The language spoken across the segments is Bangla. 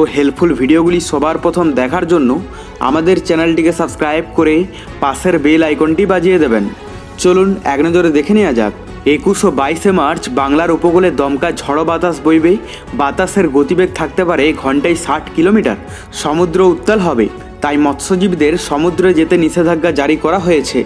ও হেল্পফুল ভিডিওগুলি সবার প্রথম দেখার জন্য আমাদের চ্যানেলটিকে সাবস্ক্রাইব করে পাশের বেল আইকনটি বাজিয়ে দেবেন। চলুন এক নজরে দেখে নেওয়া যাক। একুশ ও বাইশে মার্চ বাংলার উপকূলে দমকা ঝড়ো বাতাস বইবে, বাতাসের গতিবেগ থাকতে পারে ঘন্টায় ষাট কিলোমিটার। সমুদ্র উত্তাল হবে, তাই মৎস্যজীবীদের সমুদ্রে যেতে নিষেধাজ্ঞা জারি করা হয়েছে।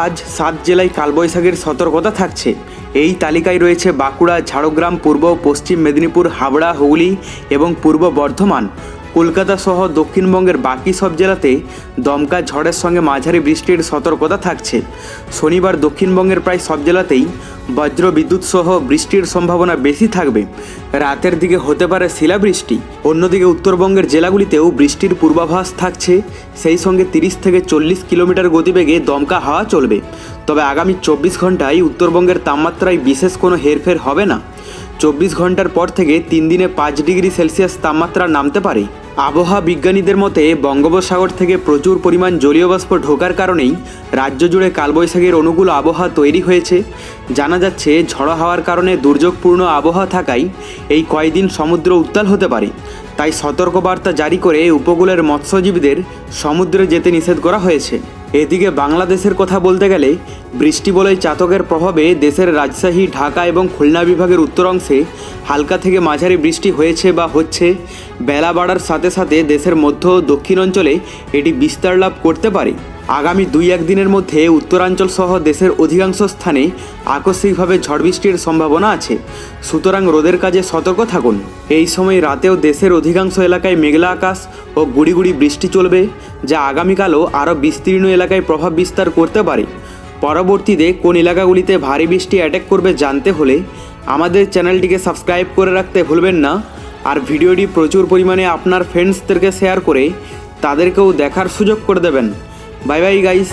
আজ সাত জেলায় কালবৈশাখীর সতর্কতা থাকছে। এই তালিকায় রয়েছে বাঁকুড়া ঝাড়গ্রাম পূর্ব পশ্চিম মেদিনীপুর হাবড়া হুগলি এবং পূর্ব বর্ধমান। কলকাতা সহ দক্ষিণবঙ্গের বাকি সব জেলাতে দমকা ঝড়ের সঙ্গে মাঝারি বৃষ্টির সতর্কতা থাকছে। শনিবার দক্ষিণবঙ্গের প্রায় সব জেলাতেই বজ্র বিদ্যুৎ সহ বৃষ্টির সম্ভাবনা বেশি থাকবে। রাতের দিকে হতে পারে শিলাবৃষ্টি। অন্যদিকে উত্তরবঙ্গের জেলাগুলিতেও বৃষ্টির পূর্বাভাস থাকছে। সেই সঙ্গে তিরিশ থেকে চল্লিশ কিলোমিটার গতিবেগে দমকা হাওয়া চলবে। তবে আগামী চব্বিশ ঘন্টায় উত্তরবঙ্গের তাপমাত্রায় বিশেষ কোনো হেরফের হবে না। চব্বিশ ঘণ্টার পর থেকে তিন দিনে পাঁচ ডিগ্রি সেলসিয়াস তাপমাত্রা নামতে পারে। আবহাওয়া বিজ্ঞানীদের মতে, বঙ্গোপসাগর থেকে প্রচুর পরিমাণ জলীয় বাষ্প ঢোকার কারণেই রাজ্য জুড়ে কালবৈশাখীর অনুকূল আবহাওয়া তৈরি হয়েছে। জানা যাচ্ছে, ঝড়ো হাওয়ার কারণে দুর্যোগপূর্ণ আবহাওয়া থাকায় এই কয়দিন সমুদ্র উত্তাল হতে পারে। তাই সতর্কবার্তা জারি করে উপকূলের মৎস্যজীবীদের সমুদ্রে যেতে নিষেধ করা হয়েছে। এদিকে বাংলাদেশের কথা বলতে গেলে, বৃষ্টি বলয় চাতকের প্রভাবে দেশের রাজশাহী, ঢাকা এবং খুলনা বিভাগের উত্তর অংশে হালকা থেকে মাঝারি বৃষ্টি হয়েছে বা হচ্ছে। বেলা বাড়ার সাথে সাথে দেশের মধ্য ও দক্ষিণ অঞ্চলে এটি বিস্তার লাভ করতে পারে। আগামী দুই একদিনের মধ্যে উত্তরাঞ্চল সহ দেশের অধিকাংশ স্থানে আকস্মিকভাবে ঝড় বৃষ্টির সম্ভাবনা আছে। সুতরাং রোদের কাজে সতর্ক থাকুন। এই সময় রাতেও দেশের অধিকাংশ এলাকায় মেঘলা আকাশ ও গুড়ি গুড়ি বৃষ্টি চলবে, যা আগামীকালও আরও বিস্তীর্ণ এলাকায় প্রভাব বিস্তার করতে পারে। পরবর্তীতে কোন এলাকাগুলিতে ভারী বৃষ্টি অ্যাটাক করবে জানতে হলে আমাদের চ্যানেলটিকে সাবস্ক্রাইব করে রাখতে ভুলবেন না আর ভিডিওটি প্রচুর পরিমাণে আপনার ফ্রেন্ডসদেরকে শেয়ার করে তাদেরকেও দেখার সুযোগ করে দেবেন। Bye bye guys